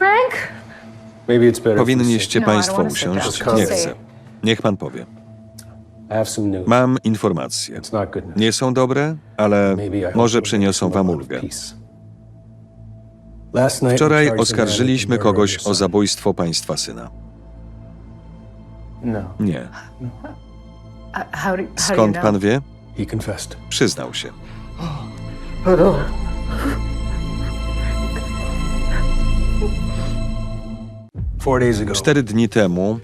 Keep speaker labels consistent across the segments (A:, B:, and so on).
A: Frank?
B: Maybe it's better. if we
C: Powinniście
A: No, I don't
C: państwo
A: wanna sit
C: usiąść.
A: down.
C: Nie
A: Say
C: chcę. Niech pan powie.
B: sit. I have some news.
C: Mam informacje.
B: It's not good news.
C: Nie są dobre, ale
B: Maybe I hope
C: może przyniosą
B: some
C: wam
B: of
C: ulgę.
B: peace. Last night we
C: Wczoraj
B: charged the man
C: oskarżyliśmy
B: with the murder of
C: kogoś
B: your
C: o
B: son.
C: zabójstwo państwa syna.
B: No,
C: Nie.
A: Uh, how do, how do you
C: Skąd
A: know?
C: pan wie?
B: he confessed.
C: Przyznał się. Cztery dni temu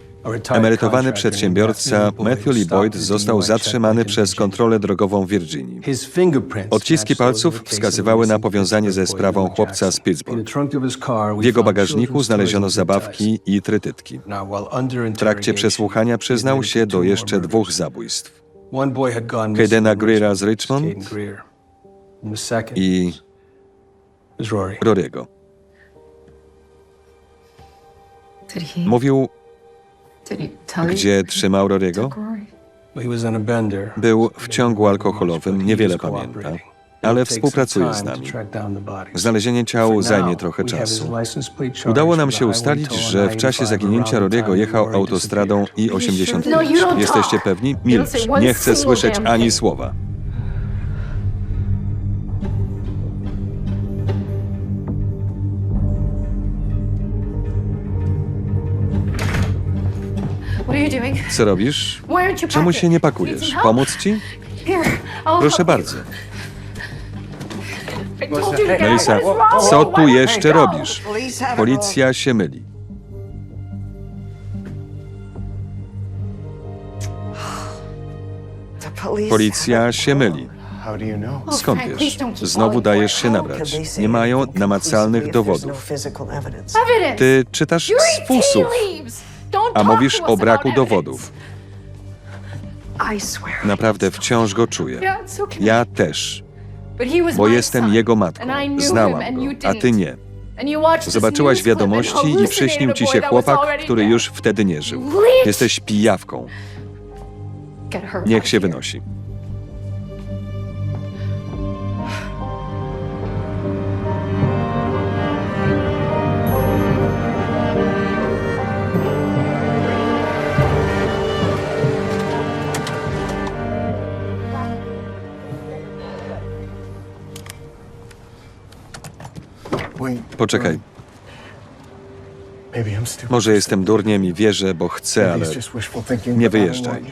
C: emerytowany przedsiębiorca Matthew Lee Boyd został
B: checkpoint
C: zatrzymany przez kontrolę drogową w Virginii. Odciski palców wskazywały na powiązanie ze sprawą chłopca z Pittsburgh. W jego bagażniku znaleziono zabawki i trytytki. W trakcie przesłuchania przyznał się do jeszcze dwóch zabójstw.
B: In
C: Greera z
B: Richmond.
C: I. Rory'ego. Mówił, gdzie trzymał
B: bender.
C: Był w ciągu alkoholowym, niewiele pamięta, ale współpracuje z nami. Znalezienie ciał zajmie trochę czasu. Udało nam się ustalić, że w czasie
B: 95
C: zaginięcia
B: time
C: jechał autostradą
B: disappeared.
C: I-85.
A: No,
C: Jesteście pewni? Milcz. Nie chcę słyszeć ani słowa. Co robisz?
A: Why aren't you
C: Czemu się nie pakujesz? Pomóc ci?
A: Here, I'll
C: Proszę
A: help
C: bardzo. Melissa, co tu jeszcze robisz? Policja się myli. Policja się myli. Skąd wiesz? Znowu dajesz się nabrać. Nie mają namacalnych dowodów.
A: Evidence.
C: Ty czytasz
A: You
C: z fusów, a mówisz o braku dowodów. Naprawdę wciąż go czuję. Ja też, bo jestem jego matką. Znałam go, a ty nie. Zobaczyłaś wiadomości i przyśnił ci się chłopak, który już wtedy nie żył. Jesteś pijawką. Niech się wynosi. Poczekaj. Może jestem durniem i wierzę, bo chcę, ale nie wyjeżdżaj.